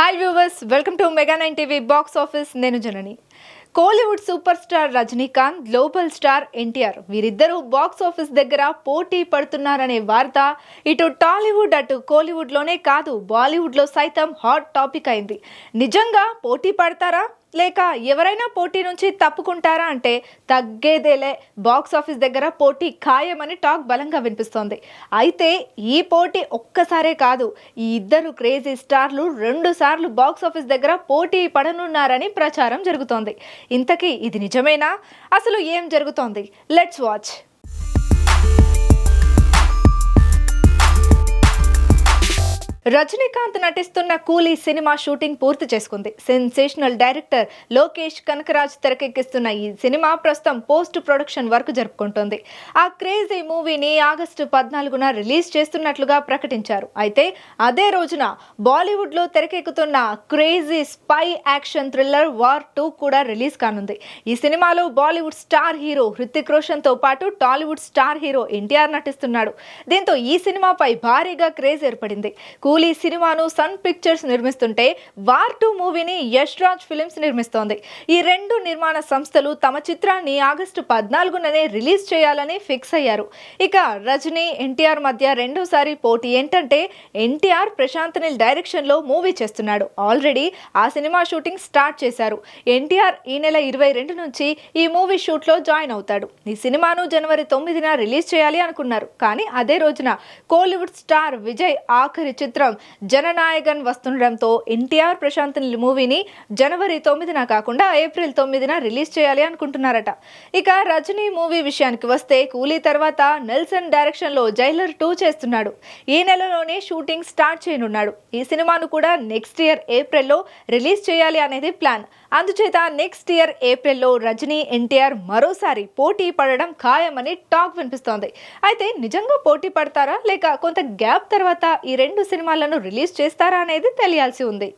Hi viewers welcome to mega nine TV box office నేను Janani. Kollywood super star Rajinikanth global star NTR వీరిద్దరూ box office దగ్గర పోటీ పడుతున్నారనే వార్త ఇటు టాలీవుడ్ అటు కోలీవుడ్లోనే కాదు బాలీవుడ్లో సైతం హాట్ టాపిక్ అయింది. నిజంగా పోటీ పడతారా? లేక ఎవరైనా పోటీ నుంచి తప్పుకుంటారా అంటే తగ్గేదేలే. బాక్స్ ఆఫీస్ దగ్గర పోటీ ఖాయమని టాక్ బలంగా వినిపిస్తోంది. అయితే ఈ పోటీ ఒక్కసారే కాదు ఈ ఇద్దరు క్రేజీ స్టార్లు రెండు సార్లు బాక్స్ ఆఫీస్ దగ్గర పోటీ పడనున్నారని ప్రచారం జరుగుతోంది. ఇంతకీ ఇది నిజమేనా? అసలు ఏం జరుగుతోంది? Let's watch. రజనీకాంత్ నటిస్తున్న కూలీ సినిమా షూటింగ్ పూర్తి చేసుకుంది. సెన్సేషనల్ డైరెక్టర్ లోకేష్ కనకరాజ్ తెరకెక్కిస్తున్న ఈ సినిమా ప్రస్తుతం పోస్ట్ ప్రొడక్షన్ వర్క్ జరుపుకుంటోంది. ఆ క్రేజీ మూవీని ఆగస్టు పద్నాలుగున రిలీజ్ చేస్తున్నట్లుగా ప్రకటించారు. అయితే అదే రోజున బాలీవుడ్లో తెరకెక్కుతున్న crazy spy action thriller War two కూడా రిలీజ్ కానుంది. ఈ సినిమాలో బాలీవుడ్ స్టార్ హీరో హృతిక్ రోషన్తో పాటు టాలీవుడ్ స్టార్ హీరో ఎన్టీఆర్ నటిస్తున్నాడు. దీంతో ఈ సినిమాపై భారీగా క్రేజ్ ఏర్పడింది. కూలీ సినిమాను సన్ పిక్చర్స్ నిర్మిస్తుంటే వార్ టూ మూవీని యష్ రాజ్ ఫిలిమ్స్ నిర్మిస్తోంది. ఈ రెండు నిర్మాణ సంస్థలు తమ చిత్రాన్ని ఆగస్టు పద్నాలుగుననే రిలీజ్ చేయాలని ఫిక్స్ అయ్యారు. ఇక రజనీ ఎన్టీఆర్ మధ్య రెండోసారి పోటీ ఏంటంటే ఎన్టీఆర్ ప్రశాంత్ నిల్ డైరెక్షన్లో మూవీ చేస్తున్నాడు. ఆల్రెడీ ఆ సినిమా షూటింగ్ స్టార్ట్ చేశారు. ఎన్టీఆర్ ఈ నెల ఇరవై రెండు నుంచి ఈ మూవీ షూట్లో జాయిన్ అవుతాడు. ఈ సినిమాను జనవరి తొమ్మిదిన రిలీజ్ చేయాలి అనుకున్నారు. కానీ అదే రోజున కోలీవుడ్ స్టార్ విజయ్ ఆఖరి చిత్రం జననాయకన్ వస్తుండడంతో ఎన్టీఆర్ ప్రశాంత్ నిల్ మూవీని జనవరి తొమ్మిదిన కాకుండా ఏప్రిల్ తొమ్మిదిన రిలీజ్ చేయాలి అనుకుంటున్నారట. ఇక రజనీ మూవీ విషయానికి వస్తే కూలీ తర్వాత నెల్సన్ డైరెక్షన్లో జైలర్ టూ చేస్తున్నాడు. ఈ నెలలోనే షూటింగ్ స్టార్ట్ చేయనున్నాడు. ఈ సినిమాను కూడా నెక్స్ట్ ఇయర్ ఏప్రిల్లో రిలీజ్ చేయాలి అనేది ప్లాన్. అందుచేత నెక్స్ట్ ఇయర్ ఏప్రిల్లో రజనీ ఎన్టీఆర్ మరోసారి పోటీ పడడం ఖాయమని టాక్ వినిపిస్తోంది. అయితే నిజంగా పోటీ పడతారా? లేక కొంత గ్యాప్ తర్వాత ఈ రెండు సినిమా సినిమాలను రిలీజ్ చేస్తారా అనేది తెలియాల్సి ఉంది.